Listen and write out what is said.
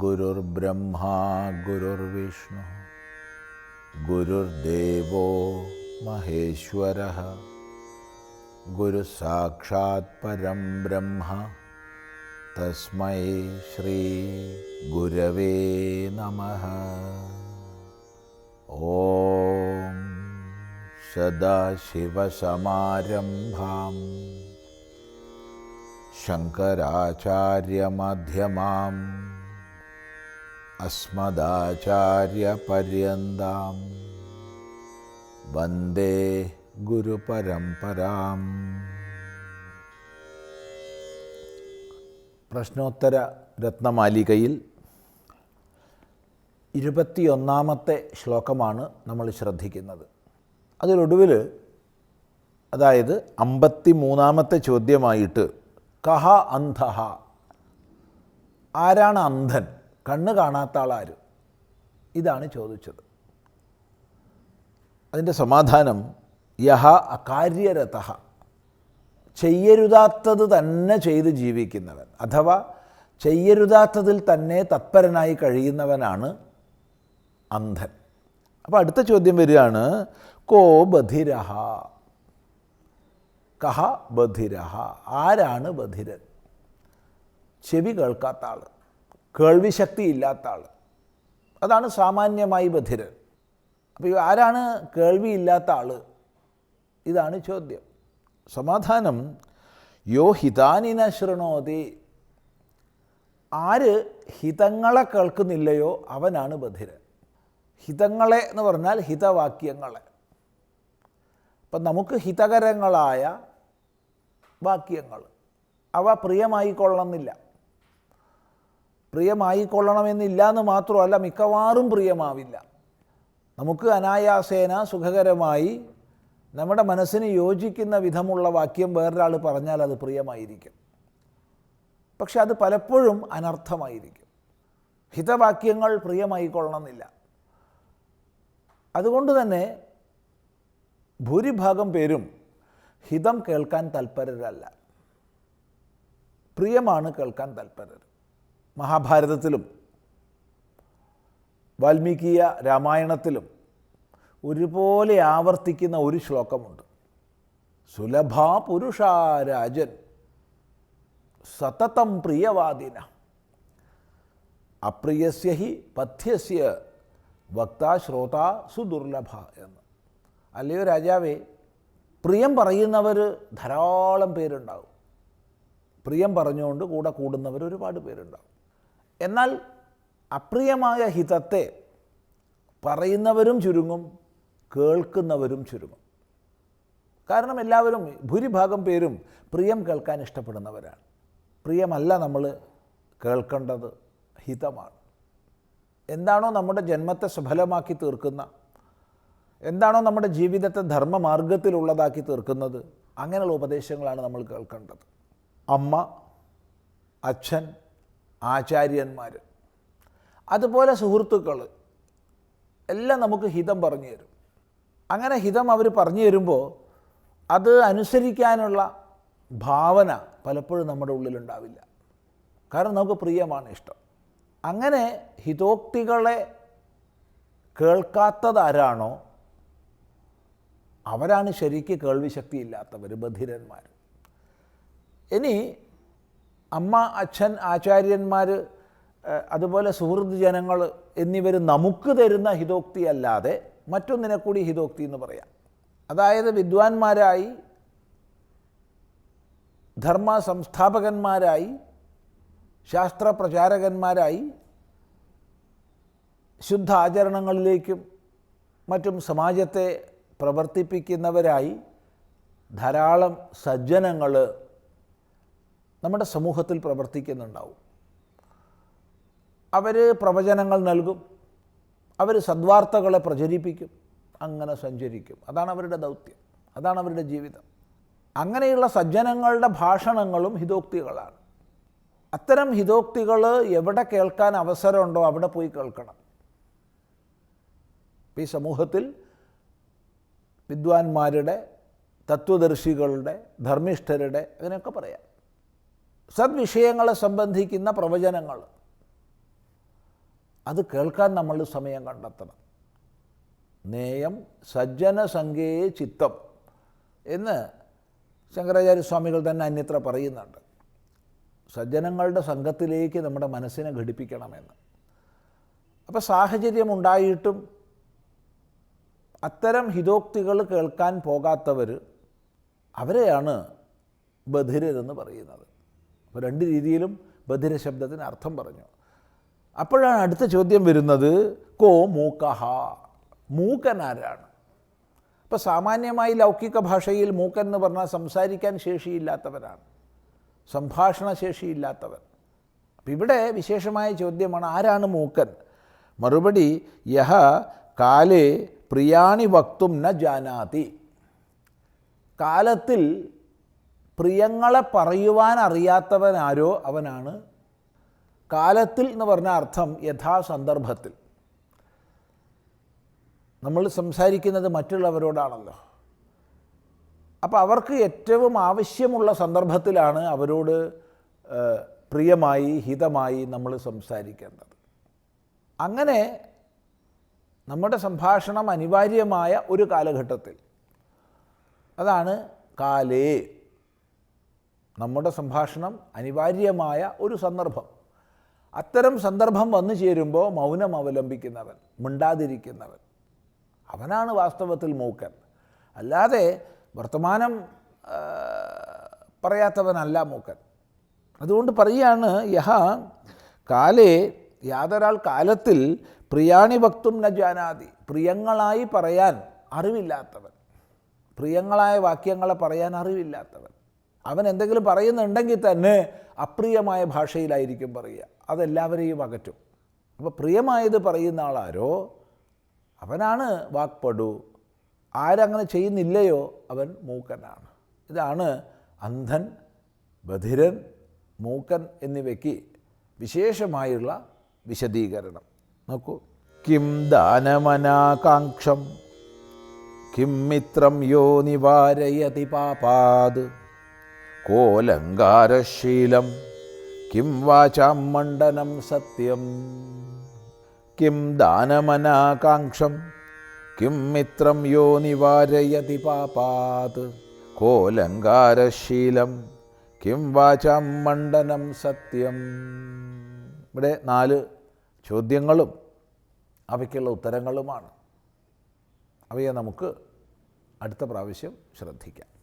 गुरुर्ब्रह्मा गुरुर्विष्णु गुरुर्देवो महेश्वरः गुरुसाक्षात् परं ब्रह्म तस्मै श्रीगुरवे नमः। ॐ सदाशिवसमारम्भाम् शङ्कराचार्यमध्यमाम् अस्मदाचार्यपर्यन्तां वन्दे ഗുരുപരമ്പരാം പ്രശ്നോത്തര രത്നമാലികയിൽ ഇരുപത്തിയൊന്നാമത്തെ ശ്ലോകമാണ് നമ്മൾ ശ്രദ്ധിക്കുന്നത് അതിലൊടുവിൽ അതായത് അമ്പത്തി മൂന്നാമത്തെ ചോദ്യമായിട്ട് കഹ അന്ധഹ ആരാണ് അന്ധൻ കണ്ണ് കാണാത്ത ആളാര്? ഇതാണ് ചോദിച്ചത്. അതിന്റെ സമാധാനം യഹ അകാര്യരത ചെയ്യരുതാത്തത് തന്നെ ചെയ്ത് ജീവിക്കുന്നവൻ. അഥവാ ചെയ്യരുതാത്തതിൽ തന്നെ തത്പരനായി കഴിയുന്നവനാണ് അന്ധൻ. അപ്പോൾ അടുത്ത ചോദ്യം വരികയാണ് കോ ബധിരഹ? കഹ ബധിരഹ? ആരാണ് ബധിരൻ? ചെവി കേൾക്കാത്ത ആൾ കേൾവിശക്തി ഇല്ലാത്ത ആൾ അതാണ് സാമാന്യമായി ബധിരൻ അപ്പോൾ ആരാണ് കേൾവി ഇല്ലാത്ത ആൾ ഇതാണ് ചോദ്യം. സമാധാനം യോ ഹിതാനിന ശൃണോതി. ആര് ഹിതങ്ങളെ കേൾക്കുന്നില്ലയോ അവനാണ് ബധിരൻ ഹിതങ്ങളെ എന്ന് പറഞ്ഞാൽ ഹിതവാക്യങ്ങളെ. അപ്പം നമുക്ക് ഹിതകരങ്ങളായ വാക്യങ്ങൾ. അവ പ്രിയമായിക്കൊള്ളണമെന്നില്ല. പ്രിയമായിക്കൊള്ളണമെന്നില്ല എന്ന് മാത്രമല്ല മിക്കവാറും പ്രിയമാവില്ല. നമുക്ക് അനായാസേന സുഖകരമായി നമ്മുടെ മനസ്സിന് യോജിക്കുന്ന വിധമുള്ള വാക്യം വേറൊരാൾ പറഞ്ഞാൽ അത് പ്രിയമായിരിക്കും. പക്ഷെ അത് പലപ്പോഴും അനർത്ഥമായിരിക്കും. ഹിതവാക്യങ്ങൾ പ്രിയമായിക്കൊള്ളണമെന്നില്ല. അതുകൊണ്ട് തന്നെ ഭൂരിഭാഗം പേരും ഹിതം കേൾക്കാൻ തൽപരരല്ല. പ്രിയമാണ് കേൾക്കാൻ തൽപരർ. മഹാഭാരതത്തിലും വാൽമീകിയ രാമായണത്തിലും ഒരുപോലെ ആവർത്തിക്കുന്ന ഒരു ശ്ലോകമുണ്ട്. സുലഭാ പുരുഷാരാജൻ സതതം പ്രിയവാദിന. അപ്രിയസ്യ ഹി പഥ്യസ്യ വക്ത ശ്രോത സുദുർലഭ എന്ന്. അല്ലയോ രാജാവേ പ്രിയം പറയുന്നവർ ധാരാളം പേരുണ്ടാവും. പ്രിയം പറഞ്ഞുകൊണ്ട് കൂടെ കൂടുന്നവർ ഒരുപാട് പേരുണ്ടാവും. എന്നാൽ അപ്രിയമായ ഹിതത്തെ പറയുന്നവരും ചുരുങ്ങും കേൾക്കുന്നവരും ചുരുങ്ങും. കാരണം എല്ലാവരും ഭൂരിഭാഗം പേരും പ്രിയം കേൾക്കാൻ ഇഷ്ടപ്പെടുന്നവരാണ്. പ്രിയമല്ല നമ്മൾ കേൾക്കേണ്ടത് ഹിതമാണ്. എന്താണോ നമ്മുടെ ജന്മത്തെ സഫലമാക്കി തീർക്കുന്ന എന്താണോ നമ്മുടെ ജീവിതത്തെ ധർമ്മമാർഗത്തിലുള്ളതാക്കി തീർക്കുന്നത് അങ്ങനെയുള്ള ഉപദേശങ്ങളാണ് നമ്മൾ കേൾക്കേണ്ടത്. അമ്മ അച്ഛൻ ആചാര്യന്മാർ അതുപോലെ സുഹൃത്തുക്കൾ എല്ലാം നമുക്ക് ഹിതം പറഞ്ഞു തരും. അങ്ങനെ ഹിതം അവർ പറഞ്ഞു തരുമ്പോൾ അത് അനുസരിക്കാനുള്ള ഭാവന പലപ്പോഴും നമ്മുടെ ഉള്ളിലുണ്ടാവില്ല. കാരണം നമുക്ക് പ്രിയമാണ് ഇഷ്ടം. അങ്ങനെ ഹിതോക്തികളെ കേൾക്കാത്തതാരാണോ അവരാണ് ശരിക്ക് കേൾവിശക്തി ഇല്ലാത്തവർ ബധിരന്മാർ ഇനി അമ്മ അച്ഛൻ ആചാര്യന്മാർ അതുപോലെ സുഹൃത്ത് ജനങ്ങൾ എന്നിവർ നമുക്ക് തരുന്ന ഹിതോക്തി അല്ലാതെ മറ്റൊന്നിനെ കൂടി ഹിതോക്തി എന്ന് പറയാം. അതായത് വിദ്വാൻമാരായി ധർമ്മ സംസ്ഥാപകന്മാരായി ശാസ്ത്ര പ്രചാരകന്മാരായി ശുദ്ധ ആചരണങ്ങളിലേക്കും മറ്റും സമാജത്തെ പ്രവർത്തിപ്പിക്കുന്നവരായി ധാരാളം സജ്ജനങ്ങൾ നമ്മുടെ സമൂഹത്തിൽ പ്രവർത്തിക്കുന്നുണ്ടാവും. അവർ പ്രവചനങ്ങൾ നൽകും. അവർ സദ്വാർത്തകളെ പ്രചരിപ്പിക്കും. അങ്ങനെ സഞ്ചരിക്കും. അതാണ് അവരുടെ ദൗത്യം. അതാണ് അവരുടെ ജീവിതം. അങ്ങനെയുള്ള സജ്ജനങ്ങളുടെ ഭാഷണങ്ങളും ഹിതോക്തികളാണ്. അത്തരം ഹിതോക്തികൾ എവിടെ കേൾക്കാൻ അവസരമുണ്ടോ അവിടെ പോയി കേൾക്കണം. ഈ സമൂഹത്തിൽ വിദ്വാൻമാരുടെ തത്വദർശികളുടെ ധർമ്മിഷ്ഠരുടെ അങ്ങനെയൊക്കെ പറയാം. സദ്വിഷയങ്ങളെ സംബന്ധിക്കുന്ന പ്രവചനങ്ങൾ. അത് കേൾക്കാൻ നമ്മൾ സമയം കണ്ടെത്തണം. നേയം സജ്ജന സംഖ്യയെ ചിത്തം എന്ന് ശങ്കരാചാര്യ സ്വാമികൾ തന്നെ അന്യത്ര പറയുന്നുണ്ട്. സജ്ജനങ്ങളുടെ സംഘത്തിലേക്ക് നമ്മുടെ മനസ്സിനെ ഘടിപ്പിക്കണമെന്ന്. അപ്പോൾ സാഹചര്യമുണ്ടായിട്ടും അത്തരം ഹിതോക്തികൾ കേൾക്കാൻ പോകാത്തവർ അവരെയാണ് ബധിരരെന്ന് പറയുന്നത്. അപ്പോൾ രണ്ട് രീതിയിലും ബധിര ശബ്ദത്തിന് അർത്ഥം പറഞ്ഞു. അപ്പോഴാണ് അടുത്ത ചോദ്യം വരുന്നത് കോ മൂക്കഹ? മൂക്കൻ ആരാണ് അപ്പോൾ സാമാന്യമായി ലൗകിക ഭാഷയിൽ മൂക്കൻ എന്ന് പറഞ്ഞാൽ സംസാരിക്കാൻ ശേഷിയില്ലാത്തവരാണ്. സംഭാഷണ ശേഷിയില്ലാത്തവൻ അപ്പം ഇവിടെ വിശേഷമായ ചോദ്യമാണ് ആരാണ് മൂക്കൻ? മറുപടി യഹ കാലേ പ്രിയാണി വക്തും ന ജാനാതി. കാലത്തിൽ പ്രിയങ്ങളെ പറയുവാൻ അറിയാത്തവനാരോ അവനാണ്. കാലത്തിൽ എന്ന് പറഞ്ഞ അർത്ഥം യഥാസന്ദർഭത്തിൽ. നമ്മൾ സംസാരിക്കുന്നത് മറ്റുള്ളവരോടാണല്ലോ. അപ്പോൾ അവർക്ക് ഏറ്റവും ആവശ്യമുള്ള സന്ദർഭത്തിലാണ് അവരോട് പ്രിയമായി ഹിതമായി നമ്മൾ സംസാരിക്കേണ്ടത്. അങ്ങനെ നമ്മുടെ സംഭാഷണം അനിവാര്യമായ ഒരു കാലഘട്ടത്തിൽ. അതാണ് കാലേ. നമ്മുടെ സംഭാഷണം അനിവാര്യമായ ഒരു സന്ദർഭം. അത്തരം സന്ദർഭം വന്നു ചേരുമ്പോൾ മൗനം അവലംബിക്കുന്നവൻ മിണ്ടാതിരിക്കുന്നവൻ. അവനാണ് വാസ്തവത്തിൽ മൂക്കൻ. അല്ലാതെ വർത്തമാനം പറയാത്തവനല്ല മൂക്കൻ. അതുകൊണ്ട് പറയുകയാണ് യഹ കാലേ യാതൊരാൾ കാലത്തിൽ പ്രിയാണി ഭക്തും ന ജാനാതി പ്രിയങ്ങളായി പറയാൻ അറിവില്ലാത്തവൻ. പ്രിയങ്ങളായ വാക്യങ്ങളെ പറയാൻ അറിവില്ലാത്തവൻ. അവൻ എന്തെങ്കിലും പറയുന്നുണ്ടെങ്കിൽ തന്നെ അപ്രിയമായ ഭാഷയിലായിരിക്കും പറയുക. അതെല്ലാവരെയും അകറ്റും. അപ്പോൾ പ്രിയമായത് പറയുന്ന ആളാരോ? അവനാണ്. വാക്പടു ആരങ്ങനെ ചെയ്യുന്നില്ലയോ? അവൻ മൂക്കനാണ്. ഇതാണ് അന്ധൻ ബധിരൻ മൂക്കൻ എന്നിവയ്ക്ക് വിശേഷമായുള്ള വിശദീകരണം. നോക്കൂ. കിം ദാനമനാകാംക്ഷം കിം മിത്രം യോ നിവാരയതി പാപാത്. കോലങ്കാരശീലം. കിം വാചാം മണ്ഡനം സത്യം. കിം ദാനമനാകാംക്ഷം. കിം മിത്രം യോ നിവാരയതി പാപാത്. കോലങ്കാരശീലം. കിം വാചാം മണ്ഡനം സത്യം. ഇവിടെ നാല് ചോദ്യങ്ങളും അവയ്ക്കുള്ള ഉത്തരങ്ങളുമാണ്. അവയെ നമുക്ക് അടുത്ത പ്രാവശ്യം ശ്രദ്ധിക്കാം.